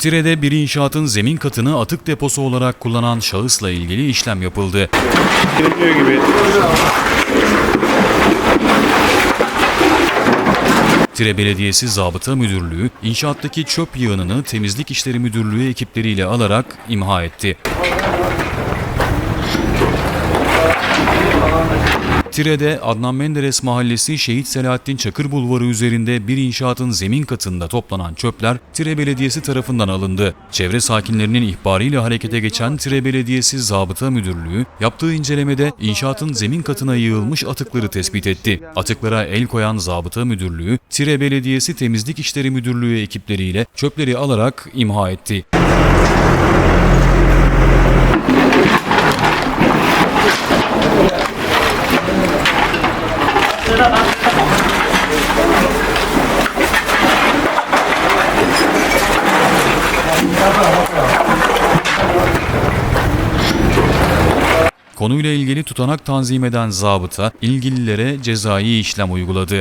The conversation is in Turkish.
Tire'de bir inşaatın zemin katını atık deposu olarak kullanan şahısla ilgili işlem yapıldı. Gerekiyor gibi. Tire Belediyesi Zabıta Müdürlüğü, inşaattaki çöp yığınını Temizlik İşleri Müdürlüğü ekipleriyle alarak imha etti. Tire'de Adnan Menderes Mahallesi Şehit Selahattin Çakır Bulvarı üzerinde bir inşaatın zemin katında toplanan çöpler Tire Belediyesi tarafından alındı. Çevre sakinlerinin ihbarıyla harekete geçen Tire Belediyesi Zabıta Müdürlüğü yaptığı incelemede inşaatın zemin katına yığılmış atıkları tespit etti. Atıklara el koyan Zabıta Müdürlüğü, Tire Belediyesi Temizlik İşleri Müdürlüğü ekipleriyle çöpleri alarak imha etti. Konuyla ilgili tutanak tanzim eden zabıta ilgililere cezai işlem uyguladı.